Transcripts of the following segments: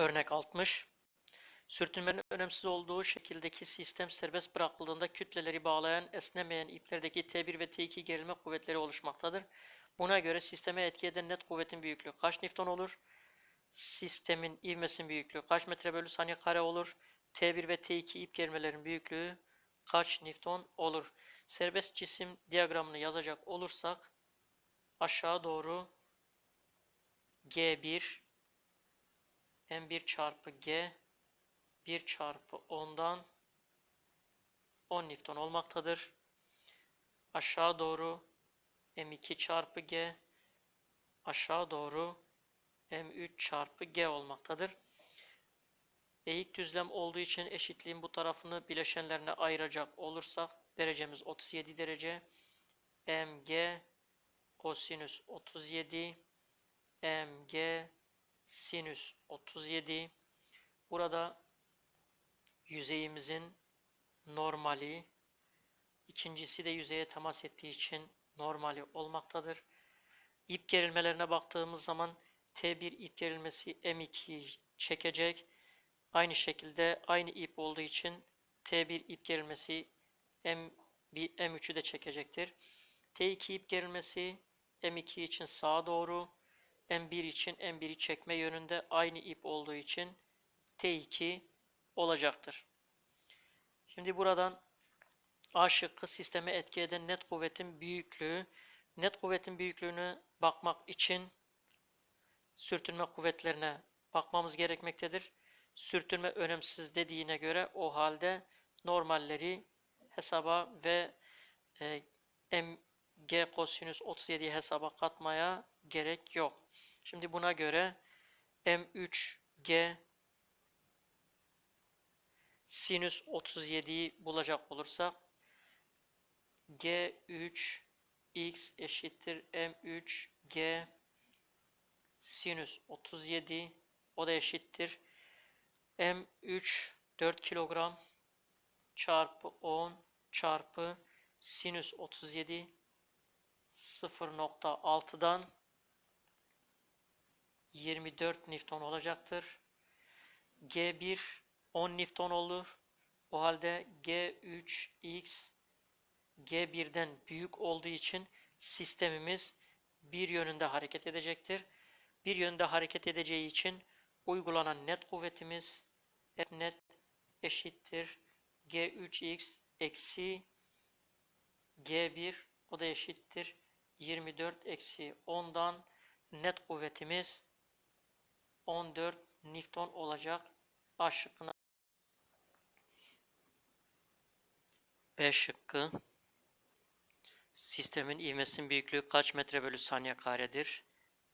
Örnek 60. Sürtünmenin önemsiz olduğu şekildeki sistem serbest bırakıldığında kütleleri bağlayan esnemeyen iplerdeki T1 ve T2 gerilme kuvvetleri oluşmaktadır. Buna göre sisteme etki eden net kuvvetin büyüklüğü kaç Newton olur? Sistemin ivmesinin büyüklüğü kaç metre bölü saniye kare olur? T1 ve T2 ip gerilmelerin büyüklüğü kaç Newton olur? Serbest cisim diyagramını yazacak olursak aşağı doğru G1 M1 çarpı G 1 çarpı 10'dan 10 Newton olmaktadır. Aşağı doğru M2 çarpı G aşağı doğru M3 çarpı G olmaktadır. Eğik düzlem olduğu için eşitliğin bu tarafını bileşenlerine ayıracak olursak derecemiz 37 derece. MG kosinüs 37 MG sinüs 37 burada yüzeyimizin normali ikincisi de yüzeye temas ettiği için normali olmaktadır. İp gerilmelerine baktığımız zaman T1 ip gerilmesi M2'yi çekecek. Aynı şekilde aynı ip olduğu için T1 ip gerilmesi M1, M3'ü de çekecektir. T2 ip gerilmesi M2 için sağa doğru, M1 için M1'i çekme yönünde aynı ip olduğu için T2 olacaktır. Şimdi buradan A şıkkı sisteme etki eden net kuvvetin büyüklüğü. Net kuvvetin büyüklüğünü bakmak için sürtünme kuvvetlerine bakmamız gerekmektedir. Sürtünme önemsiz dediğine göre o halde normalleri hesaba ve e, mg kosinüs 37'yi hesaba katmaya gerek yok. Şimdi buna göre m3g sinüs 37'yi bulacak olursak g3 x eşittir m3 g sinüs 37 o da eşittir m3 4 kilogram çarpı 10 çarpı sinüs 37 0.6'dan 24 Newton olacaktır. G1 10 Newton olur. O halde G3X G1'den büyük olduğu için sistemimiz bir yönünde hareket edecektir. Bir yönde hareket edeceği için uygulanan net kuvvetimiz F net eşittir G3X eksi G1 o da eşittir 24 eksi 10'dan net kuvvetimiz 14 Newton olacak. A şıkkına B şıkkı Sistemin ivmesinin büyüklüğü kaç metre bölü saniye karedir?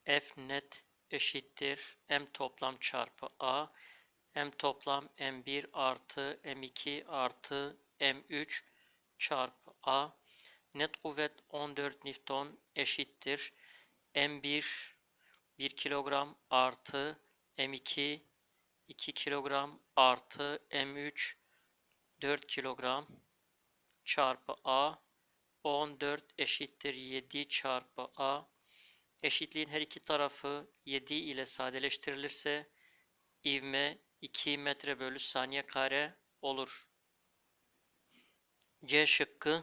F net eşittir M toplam çarpı A M toplam M1 artı M2 artı M3 çarpı A Net kuvvet 14 Newton eşittir. M1 1 kilogram artı M2 2 kilogram artı M3 4 kilogram çarpı A 14 eşittir 7 çarpı A eşitliğin her iki tarafı 7 ile sadeleştirilirse ivme 2 metre bölü saniye kare olur. C şıkkı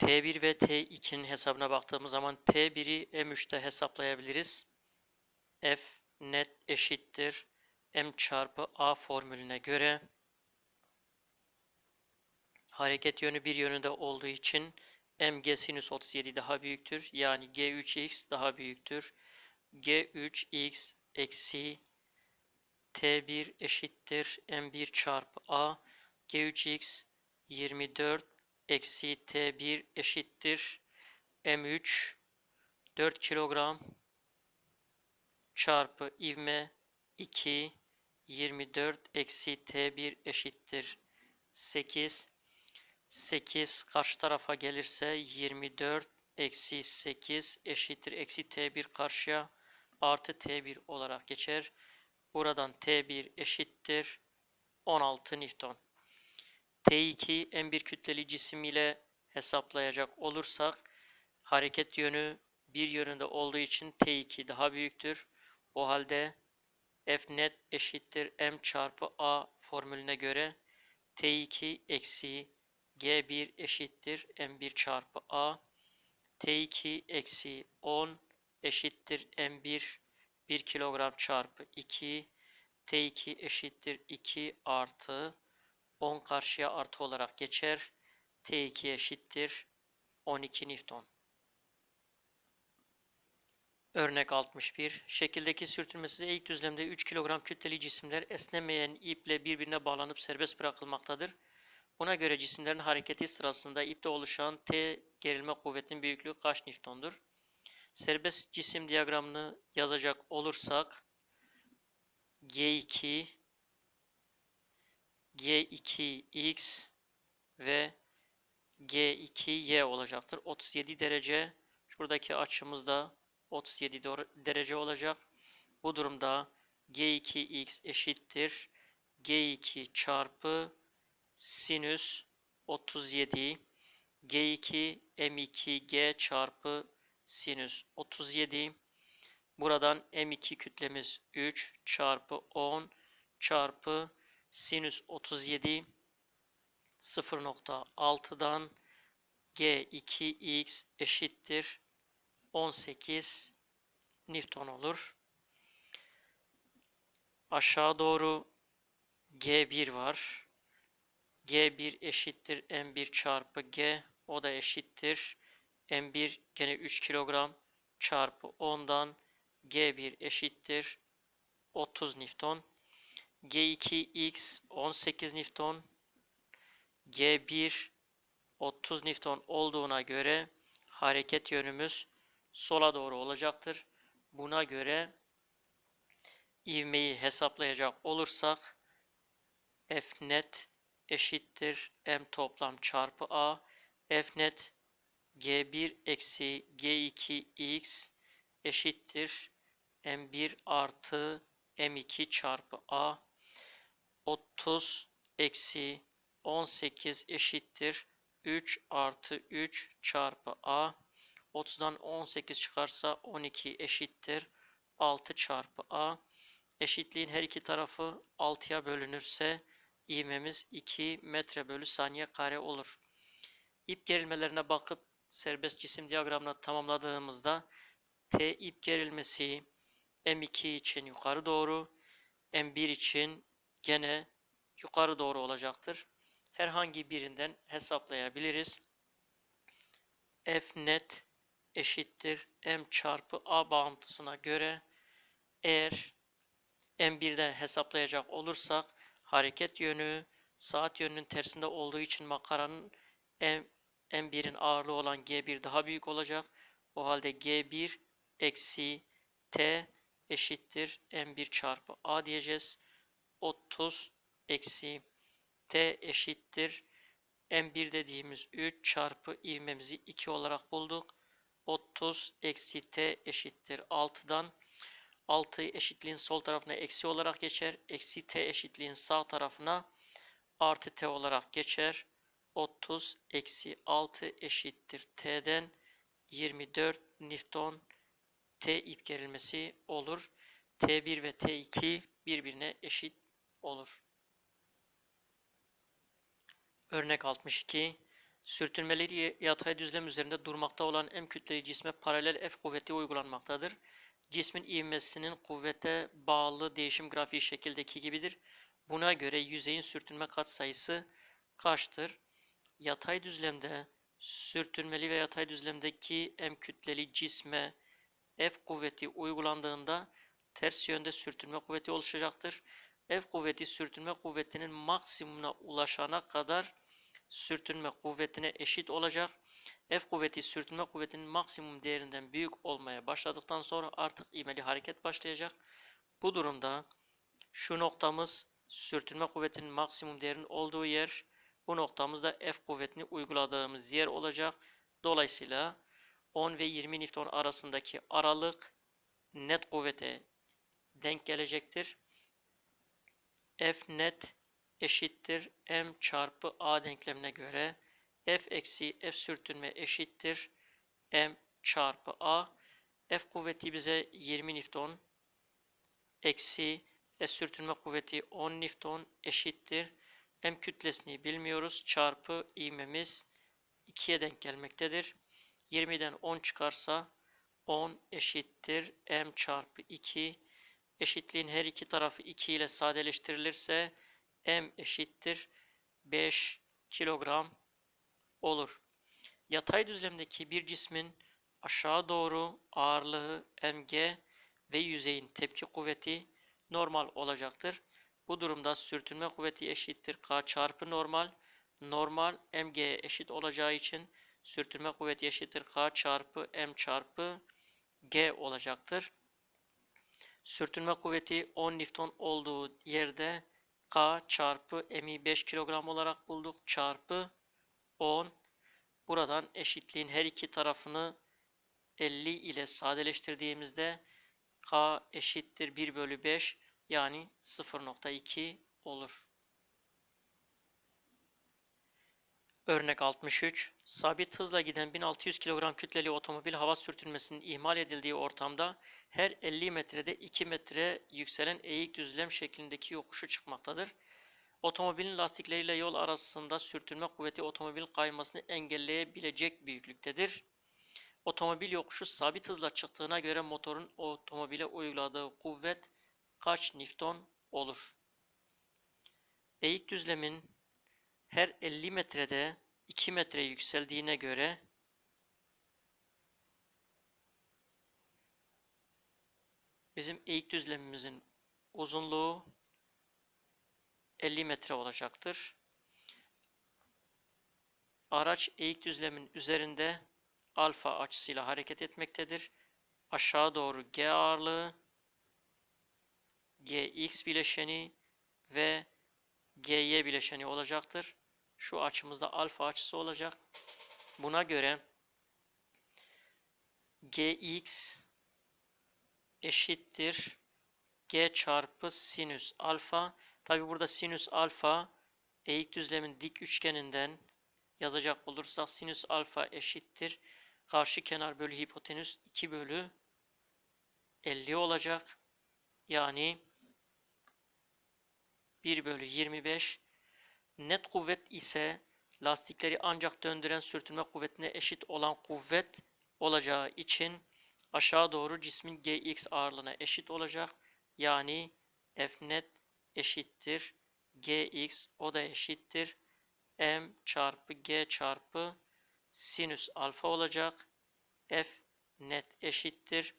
T1 ve T2'nin hesabına baktığımız zaman T1'i M3'te hesaplayabiliriz. F net eşittir M çarpı A formülüne göre hareket yönü bir yönünde olduğu için mg sinüs 37 daha büyüktür. Yani g3x daha büyüktür. g3x eksi t1 eşittir m1 çarpı a g3x 24 eksi t1 eşittir m3 4 kilogram çarpı ivme 2 24 eksi t1 eşittir 8 8 karşı tarafa gelirse 24 eksi 8 eşittir. Eksi t1 karşıya artı t1 olarak geçer. Buradan t1 eşittir. 16 Newton. T2 M1 kütleli cisim ile hesaplayacak olursak hareket yönü bir yönünde olduğu için T2 daha büyüktür. O halde F net eşittir M çarpı A formülüne göre T2 eksi G1 eşittir M1 çarpı A. T2 eksi 10 eşittir M1 1 kilogram çarpı 2. T2 eşittir 2 artı 10 karşıya artı olarak geçer. T2 eşittir 12 Newton. Örnek 61. Şekildeki sürtünmesiz eğik düzlemde 3 kilogram kütleli cisimler esnemeyen iple birbirine bağlanıp serbest bırakılmaktadır. Buna göre cisimlerin hareketi sırasında ipte oluşan T gerilme kuvvetinin büyüklüğü kaç Newton'dur? Serbest cisim diyagramını yazacak olursak G2 G2X ve G2Y olacaktır. 37 derece. Şuradaki açımız da 37 derece olacak. Bu durumda G2X eşittir. G2 çarpı sinüs 37 G2 M2G çarpı sinüs 37 buradan M2 kütlemiz 3 çarpı 10 çarpı sinüs 37 0.6'dan G2X eşittir 18 Newton olur. Aşağı doğru G1 var. G1 eşittir M1 çarpı G. O da eşittir. M1 gene 3 kilogram çarpı 10'dan G1 eşittir 30 Newton. G2X 18 Newton. G1 30 Newton olduğuna göre hareket yönümüz sola doğru olacaktır. Buna göre ivmeyi hesaplayacak olursak F net eşittir M toplam çarpı A. F net G1 eksi G2X eşittir M1 artı M2 çarpı A. 30 eksi 18 eşittir 3 artı 3 çarpı A. 30'dan 18 çıkarsa 12 eşittir 6 çarpı A. Eşitliğin her iki tarafı 6'ya bölünürse ivmemiz 2 metre bölü saniye kare olur. İp gerilmelerine bakıp serbest cisim diyagramını tamamladığımızda T ip gerilmesi M2 için yukarı doğru, M1 için gene yukarı doğru olacaktır. Herhangi birinden hesaplayabiliriz. F net eşittir M çarpı A bağıntısına göre eğer M1'den hesaplayacak olursak hareket yönü saat yönünün tersinde olduğu için makaranın M, M1'in ağırlığı olan G1 daha büyük olacak. O halde G1 eksi T eşittir M1 çarpı A diyeceğiz. 30 eksi T eşittir M1 dediğimiz 3 çarpı ivmemizi 2 olarak bulduk. 30 eksi T eşittir 6'dan 6 eşitliğin sol tarafına eksi olarak geçer. Eksi T eşitliğin sağ tarafına artı T olarak geçer. 30 eksi 6 eşittir T'den 24 Newton T ip gerilmesi olur. T1 ve T2 birbirine eşit olur. Örnek 62. Sürtünmeleri yatay düzlem üzerinde durmakta olan M kütleli cisme paralel F kuvveti uygulanmaktadır. Cismin ivmesinin kuvvete bağlı değişim grafiği şekildeki gibidir. Buna göre yüzeyin sürtünme katsayısı kaçtır? Yatay düzlemde sürtünmeli ve yatay düzlemdeki M kütleli cisme F kuvveti uygulandığında ters yönde sürtünme kuvveti oluşacaktır. F kuvveti sürtünme kuvvetinin maksimumuna ulaşana kadar sürtünme kuvvetine eşit olacak. F kuvveti sürtünme kuvvetinin maksimum değerinden büyük olmaya başladıktan sonra artık ivmeli hareket başlayacak. Bu durumda şu noktamız sürtünme kuvvetinin maksimum değerinin olduğu yer. Bu noktamızda F kuvvetini uyguladığımız yer olacak. Dolayısıyla 10 ve 20 Newton arasındaki aralık net kuvvete denk gelecektir. F net eşittir M çarpı A denklemine göre F eksi F sürtünme eşittir M çarpı A. F kuvveti bize 20 Newton eksi E sürtünme kuvveti 10 Newton eşittir. M kütlesini bilmiyoruz. Çarpı ivmemiz 2'ye denk gelmektedir. 20'den 10 çıkarsa 10 eşittir m çarpı 2. Eşitliğin her iki tarafı 2 ile sadeleştirilirse m eşittir 5 kilogram olur. Yatay düzlemdeki bir cismin aşağı doğru ağırlığı mg ve yüzeyin tepki kuvveti normal olacaktır. Bu durumda sürtünme kuvveti eşittir k çarpı normal. Normal mg'ye eşit olacağı için sürtünme kuvveti eşittir k çarpı m çarpı g olacaktır. Sürtünme kuvveti 10 Newton olduğu yerde k çarpı m'i 5 kilogram olarak bulduk. Çarpı 10. Buradan eşitliğin her iki tarafını 50 ile sadeleştirdiğimizde k eşittir 1 bölü 5 yani 0.2 olur. Örnek 63. Sabit hızla giden 1600 kilogram kütleli otomobil hava sürtünmesinin ihmal edildiği ortamda her 50 metrede 2 metre yükselen eğik düzlem şeklindeki yokuşu çıkmaktadır. Otomobilin lastikleriyle yol arasında sürtünme kuvveti otomobil kaymasını engelleyebilecek büyüklüktedir. Otomobil yokuşu sabit hızla çıktığına göre motorun otomobile uyguladığı kuvvet kaç Newton olur? Eğik düzlemin her 50 metrede 2 metre yükseldiğine göre bizim eğik düzlemimizin uzunluğu 50 metre olacaktır. Araç eğik düzlemin üzerinde alfa açısıyla hareket etmektedir. Aşağı doğru G ağırlığı, Gx bileşeni ve GY bileşeni olacaktır. Şu açımızda alfa açısı olacak. Buna göre Gx eşittir G çarpı sinüs alfa. Tabi burada sinüs alfa eğik düzlemin dik üçgeninden yazacak olursak sinüs alfa eşittir. Karşı kenar bölü hipotenüs 2 bölü 50 olacak. Yani 1 bölü 25 net kuvvet ise lastikleri ancak döndüren sürtünme kuvvetine eşit olan kuvvet olacağı için aşağı doğru cismin gx ağırlığına eşit olacak. Yani F net eşittir gx o da eşittir m çarpı g çarpı sinüs alfa olacak. F net eşittir.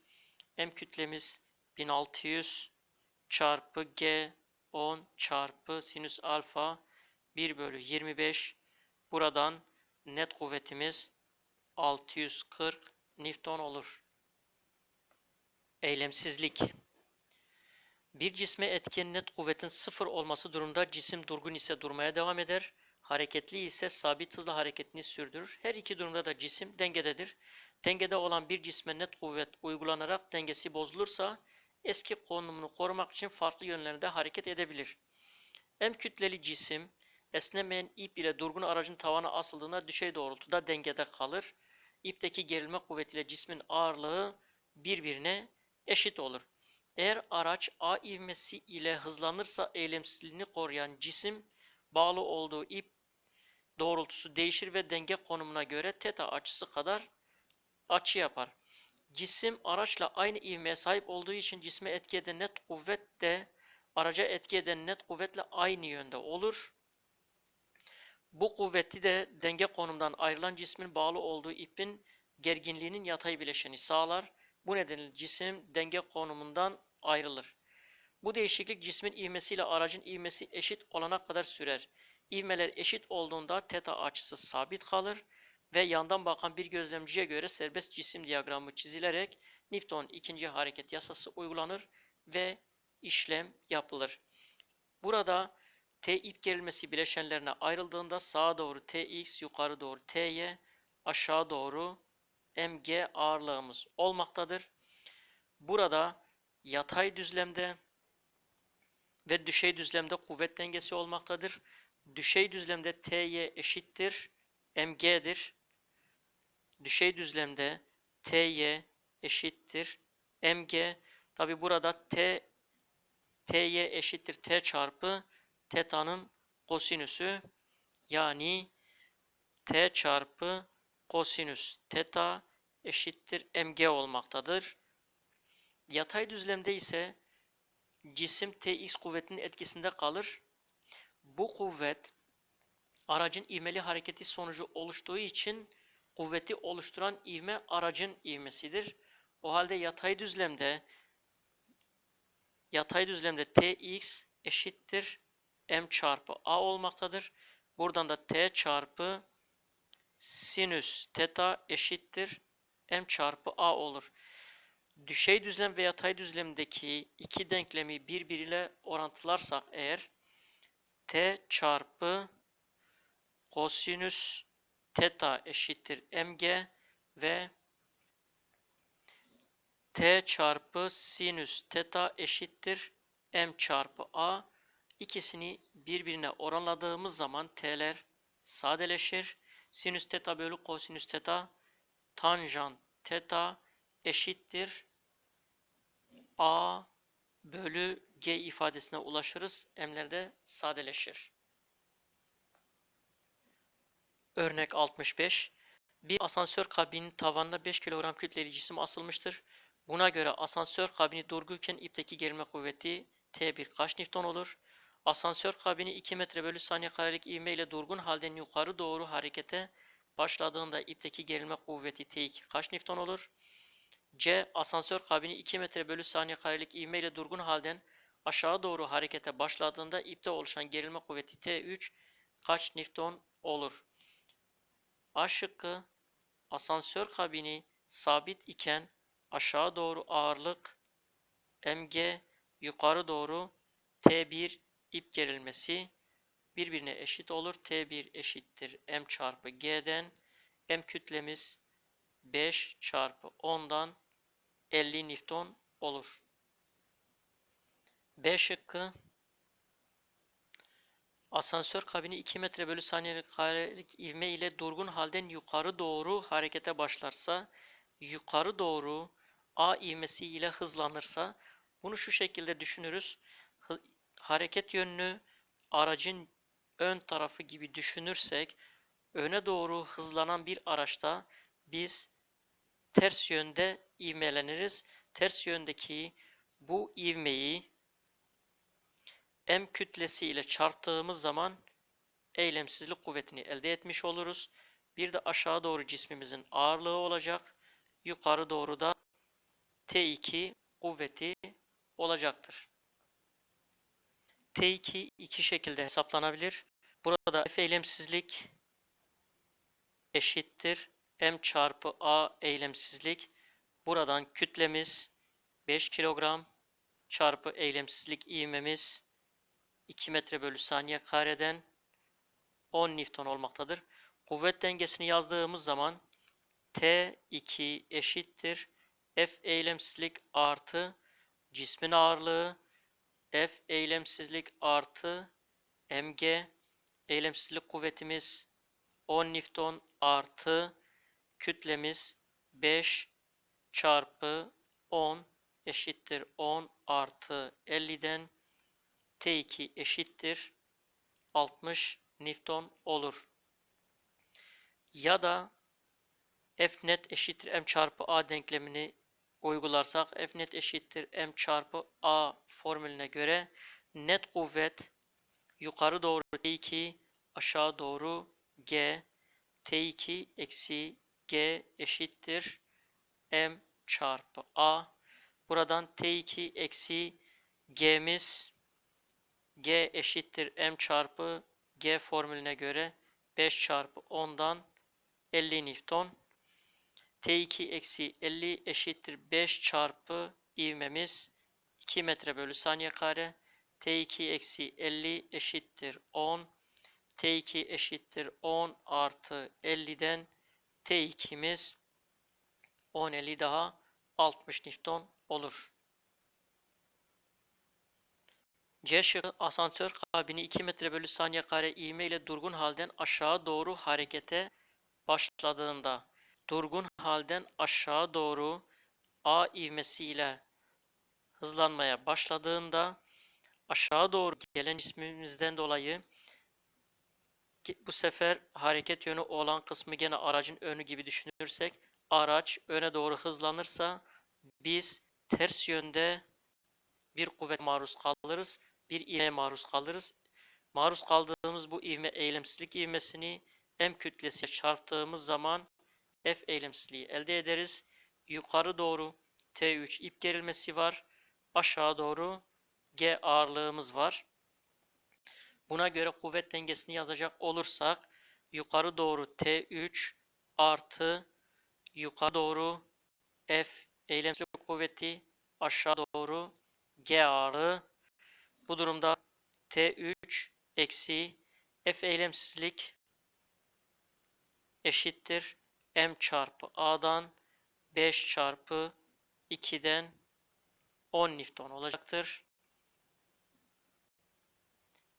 M kütlemiz 1600 çarpı g 10 çarpı sinüs alfa 1 bölü 25. Buradan net kuvvetimiz 640 Newton olur. Eylemsizlik Bir cisme etken net kuvvetin sıfır olması durumda cisim durgun ise durmaya devam eder. Hareketli ise sabit hızla hareketini sürdürür. Her iki durumda da cisim dengededir. Dengede olan bir cisme net kuvvet uygulanarak dengesi bozulursa eski konumunu korumak için farklı yönlerde hareket edebilir. M kütleli cisim esnemeyen ip ile durgun aracın tavana asıldığında düşey doğrultuda dengede kalır. İpteki gerilme kuvvetiyle cismin ağırlığı birbirine eşit olur. Eğer araç A ivmesi ile hızlanırsa eylemsizliğini koruyan cisim bağlı olduğu ip doğrultusu değişir ve denge konumuna göre teta açısı kadar açı yapar. Cisim araçla aynı ivmeye sahip olduğu için cisme etki eden net kuvvet de araca etki eden net kuvvetle aynı yönde olur. Bu kuvveti de denge konumundan ayrılan cismin bağlı olduğu ipin gerginliğinin yatay bileşeni sağlar. Bu nedenle cisim denge konumundan ayrılır. Bu değişiklik cismin ivmesiyle aracın ivmesi eşit olana kadar sürer. İvmeler eşit olduğunda teta açısı sabit kalır ve yandan bakan bir gözlemciye göre serbest cisim diyagramı çizilerek Newton ikinci hareket yasası uygulanır ve işlem yapılır. Burada T ip gerilmesi bileşenlerine ayrıldığında sağa doğru Tx, yukarı doğru Ty, aşağı doğru Mg ağırlığımız olmaktadır. Burada yatay düzlemde ve düşey düzlemde kuvvet dengesi olmaktadır. Düşey düzlemde Ty eşittir Mg'dir. Düşey düzlemde Ty eşittir Mg. Tabi burada T ty eşittir t çarpı teta'nın kosinüsü yani t çarpı kosinüs teta eşittir mg olmaktadır. Yatay düzlemde ise cisim tx kuvvetinin etkisinde kalır. Bu kuvvet aracın ivmeli hareketi sonucu oluştuğu için kuvveti oluşturan ivme aracın ivmesidir. O halde yatay düzlemde yatay düzlemde tx eşittir m çarpı a olmaktadır. Buradan da t çarpı sinüs teta eşittir m çarpı a olur. Düşey düzlem ve yatay düzlemdeki iki denklemi birbiriyle orantılarsak eğer t çarpı kosinüs teta eşittir mg ve t çarpı sinüs teta eşittir m çarpı a ikisini birbirine oranladığımız zaman t'ler sadeleşir. Sinüs teta bölü kosinüs teta tanjant teta eşittir a bölü g ifadesine ulaşırız. M'ler de sadeleşir. Örnek 65. Bir asansör kabinin tavanına 5 kilogram kütleli cisim asılmıştır. Buna göre asansör kabini durgunken ipteki gerilme kuvveti T1 kaç Newton olur? Asansör kabini 2 metre bölü saniye karelik ivme ile durgun halden yukarı doğru harekete başladığında ipteki gerilme kuvveti T2 kaç Newton olur? C. Asansör kabini 2 metre bölü saniye karelik ivme ile durgun halden aşağı doğru harekete başladığında ipte oluşan gerilme kuvveti T3 kaç Newton olur? A şıkkı asansör kabini sabit iken aşağı doğru ağırlık mg yukarı doğru T1 ip gerilmesi birbirine eşit olur. T1 eşittir m çarpı g'den m kütlemiz 5 çarpı 10'dan 50 Newton olur. B şıkkı Asansör kabini 2 metre bölü saniye karelik ivme ile durgun halden yukarı doğru harekete başlarsa, yukarı doğru A ivmesi ile hızlanırsa, bunu şu şekilde düşünürüz. Hareket yönünü aracın ön tarafı gibi düşünürsek, öne doğru hızlanan bir araçta biz ters yönde ivmeleniriz. Ters yöndeki bu ivmeyi m kütlesi ile çarptığımız zaman eylemsizlik kuvvetini elde etmiş oluruz. Bir de aşağı doğru cismimizin ağırlığı olacak. Yukarı doğru da T2 kuvveti olacaktır. T2 iki şekilde hesaplanabilir. Burada F eylemsizlik eşittir M çarpı A eylemsizlik. Buradan kütlemiz 5 kilogram çarpı eylemsizlik ivmemiz 2 metre bölü saniye kareden 10 Newton olmaktadır. Kuvvet dengesini yazdığımız zaman T2 eşittir F eylemsizlik artı cismin ağırlığı F eylemsizlik artı mg eylemsizlik kuvvetimiz 10 Newton artı kütlemiz 5 çarpı 10 eşittir 10 artı 50'den T2 eşittir 60 Newton olur. Ya da F net eşittir M çarpı A denklemini uygularsak F net eşittir M çarpı A formülüne göre net kuvvet yukarı doğru T2 aşağı doğru G T2 eksi G eşittir M çarpı A. Buradan T2 eksi G'miz G eşittir M çarpı G formülüne göre 5 çarpı 10'dan 50 Newton. T2 eksi 50 eşittir 5 çarpı ivmemiz 2 metre bölü saniye kare. T2 eksi 50 eşittir 10. T2 eşittir 10 artı 50'den T2'miz 10 50 daha 60 Newton olur. C şıkkı asansör kabini 2 metre bölü saniye kare ivme ile durgun halden aşağı doğru harekete başladığında durgun halden aşağı doğru A ivmesiyle hızlanmaya başladığında aşağı doğru gelen cismimizden dolayı bu sefer hareket yönü olan kısmı gene aracın önü gibi düşünürsek araç öne doğru hızlanırsa biz ters yönde bir kuvvet maruz kalırız, bir ivmeye maruz kalırız. Maruz kaldığımız bu ivme eylemsizlik ivmesini M kütlesiyle çarptığımız zaman F eylemsizliği elde ederiz. Yukarı doğru T3 ip gerilmesi var. Aşağı doğru G ağırlığımız var. Buna göre kuvvet dengesini yazacak olursak yukarı doğru T3 artı yukarı doğru F eylemsizlik kuvveti aşağı doğru G ağırlığı. Bu durumda T3 eksi F eylemsizlik eşittir M çarpı A'dan 5 çarpı 2'den 10 Newton olacaktır.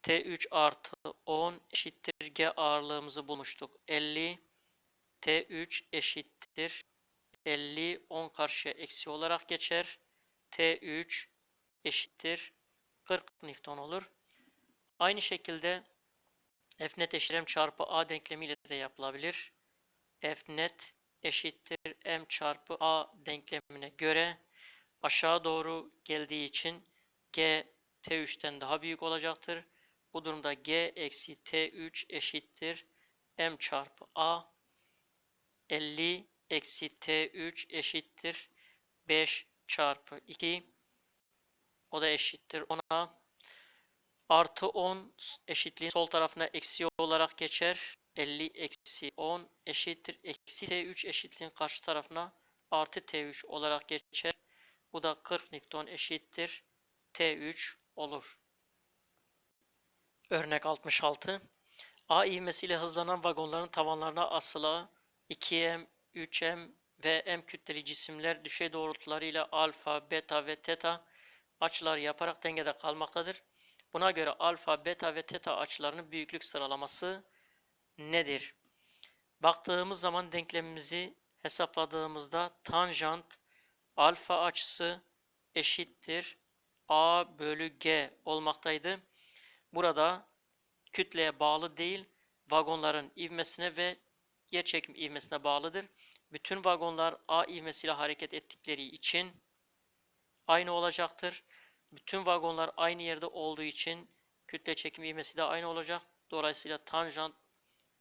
T3 artı 10 eşittir G ağırlığımızı bulmuştuk. 50 T3 eşittir 50 10 karşıya eksi olarak geçer. T3 eşittir 40 Newton olur. Aynı şekilde F net eşittir M çarpı A denklemiyle de yapılabilir. F net eşittir M çarpı A denklemine göre aşağı doğru geldiği için G T3'ten daha büyük olacaktır. Bu durumda G eksi T3 eşittir M çarpı A. 50 eksi T3 eşittir 5 çarpı 2. O da eşittir 10'a. Artı 10 eşitliğin sol tarafına eksi olarak geçer. 50 eksi 10 eşittir. Eksi T3 eşitliğin karşı tarafına artı T3 olarak geçer. Bu da 40 Newton eşittir. T3 olur. Örnek 66. A ivmesiyle hızlanan vagonların tavanlarına asıla 2M, 3M ve M kütleli cisimler düşey doğrultularıyla alfa, beta ve teta açılar yaparak dengede kalmaktadır. Buna göre alfa, beta ve teta açılarının büyüklük sıralaması nedir? Baktığımız zaman denklemimizi hesapladığımızda tanjant alfa açısı eşittir A bölü G olmaktaydı. Burada kütleye bağlı değil, vagonların ivmesine ve yer çekim ivmesine bağlıdır. Bütün vagonlar A ivmesiyle hareket ettikleri için aynı olacaktır. Bütün vagonlar aynı yerde olduğu için kütle çekim ivmesi de aynı olacak. Dolayısıyla tanjant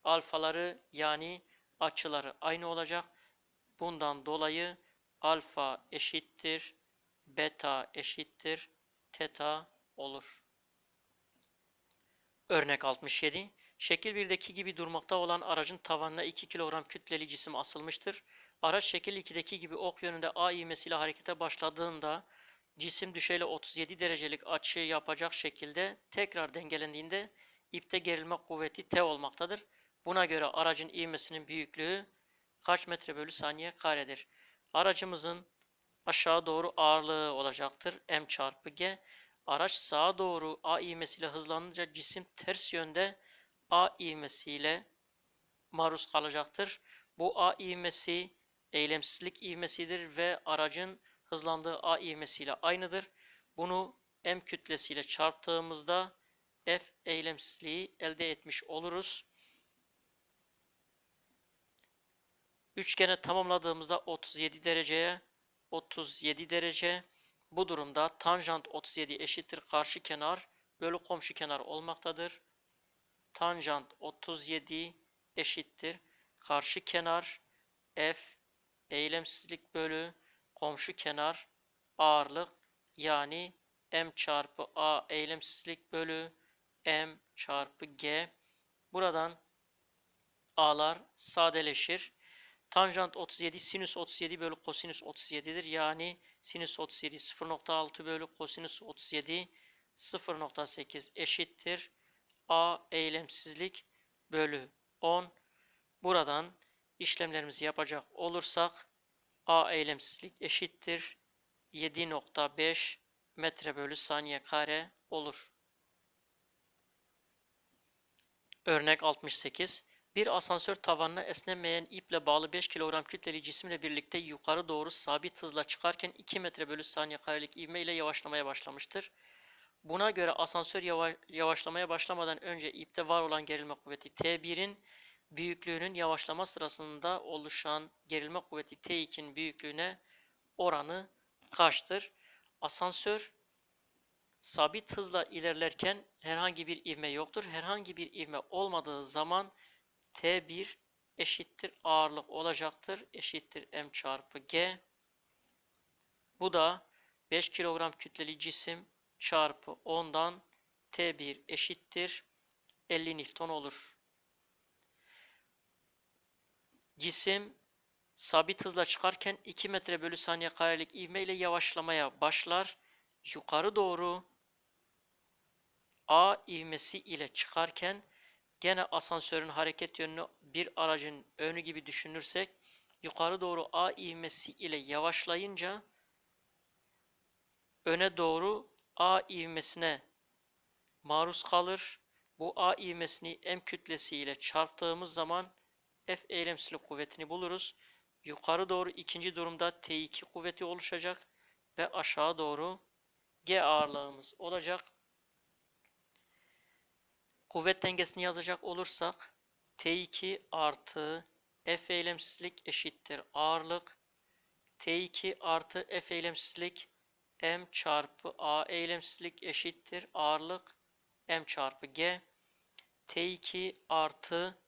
alfaları yani açıları aynı olacak. Bundan dolayı alfa eşittir, beta eşittir, teta olur. Örnek 67. Şekil 1'deki gibi durmakta olan aracın tavanına 2 kilogram kütleli cisim asılmıştır. Araç şekil 2'deki gibi ok yönünde A ivmesiyle harekete başladığında cisim düşeyle 37 derecelik açı yapacak şekilde tekrar dengelendiğinde ipte gerilme kuvveti T olmaktadır. Buna göre aracın ivmesinin büyüklüğü kaç metre bölü saniye karedir? Aracımızın aşağı doğru ağırlığı olacaktır. M çarpı G. Araç sağa doğru A ivmesiyle hızlanınca cisim ters yönde A ivmesiyle maruz kalacaktır. Bu A ivmesi eylemsizlik ivmesidir ve aracın hızlandığı A ivmesiyle aynıdır. Bunu M kütlesiyle çarptığımızda F eylemsizliği elde etmiş oluruz. Üçgene tamamladığımızda 37 dereceye 37 derece bu durumda tanjant 37 eşittir karşı kenar bölü komşu kenar olmaktadır. Tanjant 37 eşittir karşı kenar f eylemsizlik bölü komşu kenar ağırlık yani m çarpı a eylemsizlik bölü m çarpı g. Buradan a'lar sadeleşir. Tanjant 37 sinüs 37 bölü kosinüs 37'dir. Yani sinüs 37 0.6 bölü kosinüs 37 0.8 eşittir. A eylemsizlik bölü 10. Buradan işlemlerimizi yapacak olursak A eylemsizlik eşittir 7.5 metre bölü saniye kare olur. Örnek 68. Bir asansör tavanına esnemeyen iple bağlı 5 kilogram kütleli cisimle birlikte yukarı doğru sabit hızla çıkarken 2 metre bölü saniye karelik ivme ile yavaşlamaya başlamıştır. Buna göre asansör yava- yavaşlamaya başlamadan önce ipte var olan gerilme kuvveti T1'in büyüklüğünün yavaşlama sırasında oluşan gerilme kuvveti T2'nin büyüklüğüne oranı kaçtır? Asansör sabit hızla ilerlerken herhangi bir ivme yoktur. Herhangi bir ivme olmadığı zaman T1 eşittir ağırlık olacaktır. Eşittir M çarpı G. Bu da 5 kilogram kütleli cisim çarpı 10'dan T1 eşittir 50 Newton olur. Cisim sabit hızla çıkarken 2 metre bölü saniye karelik ivme ile yavaşlamaya başlar. Yukarı doğru A ivmesi ile çıkarken gene asansörün hareket yönünü bir aracın önü gibi düşünürsek yukarı doğru A ivmesi ile yavaşlayınca öne doğru A ivmesine maruz kalır. Bu A ivmesini M kütlesi ile çarptığımız zaman F eylemsizlik kuvvetini buluruz. Yukarı doğru ikinci durumda T2 kuvveti oluşacak ve aşağı doğru G ağırlığımız olacak. Kuvvet dengesini yazacak olursak T2 artı F eylemsizlik eşittir ağırlık. T2 artı F eylemsizlik M çarpı A eylemsizlik eşittir ağırlık M çarpı G. T2 artı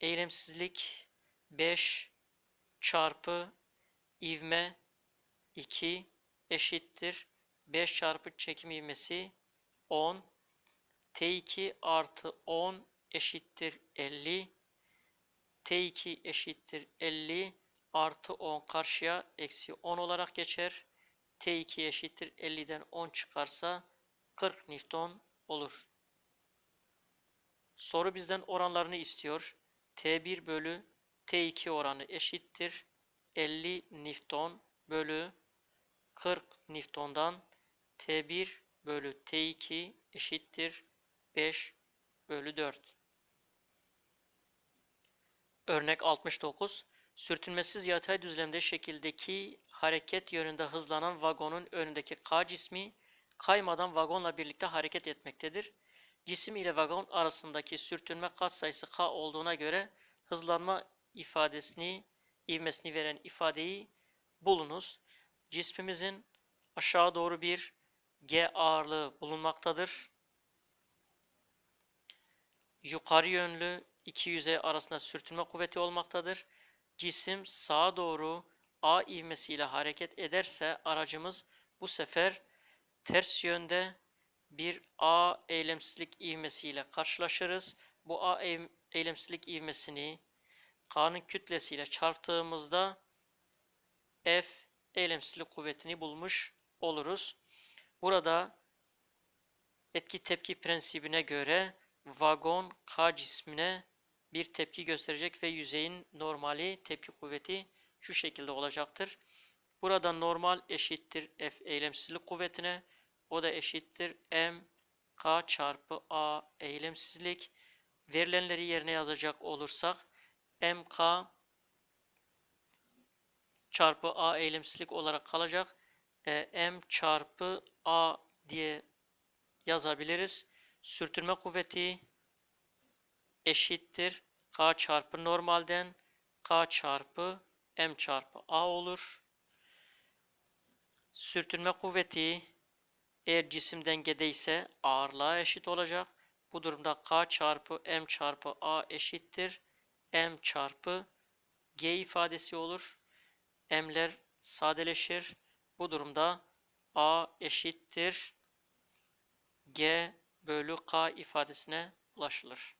eylemsizlik 5 çarpı ivme 2 eşittir 5 çarpı çekim ivmesi 10 T2 artı 10 eşittir 50 T2 eşittir 50 artı 10 karşıya eksi 10 olarak geçer. T2 eşittir 50'den 10 çıkarsa 40 Newton olur. Soru bizden oranlarını istiyor. T1 bölü T2 oranı eşittir. 50 Newton bölü 40 Newton'dan T1 bölü T2 eşittir 5 bölü 4. Örnek 69. Sürtünmesiz yatay düzlemde şekildeki hareket yönünde hızlanan vagonun önündeki K cismi kaymadan vagonla birlikte hareket etmektedir. Cisim ile vagon arasındaki sürtünme katsayısı K olduğuna göre hızlanma ifadesini, ivmesini veren ifadeyi bulunuz. Cismimizin aşağı doğru bir G ağırlığı bulunmaktadır. Yukarı yönlü iki yüzey arasında sürtünme kuvveti olmaktadır. Cisim sağa doğru A ivmesiyle hareket ederse aracımız bu sefer ters yönde bir A eylemsizlik ivmesiyle karşılaşırız. Bu A eylemsizlik ivmesini K'nın kütlesiyle çarptığımızda F eylemsizlik kuvvetini bulmuş oluruz. Burada etki tepki prensibine göre vagon K cismine bir tepki gösterecek ve yüzeyin normali tepki kuvveti şu şekilde olacaktır. Burada normal eşittir F eylemsizlik kuvvetine. O da eşittir M K çarpı A eylemsizlik. Verilenleri yerine yazacak olursak MK çarpı A eylemsizlik olarak kalacak. E, M çarpı A diye yazabiliriz. Sürtünme kuvveti eşittir K çarpı normalden K çarpı M çarpı A olur. Sürtünme kuvveti eğer cisim dengede ise ağırlığa eşit olacak. Bu durumda K çarpı M çarpı A eşittir. M çarpı G ifadesi olur. M'ler sadeleşir. Bu durumda A eşittir. G bölü K ifadesine ulaşılır.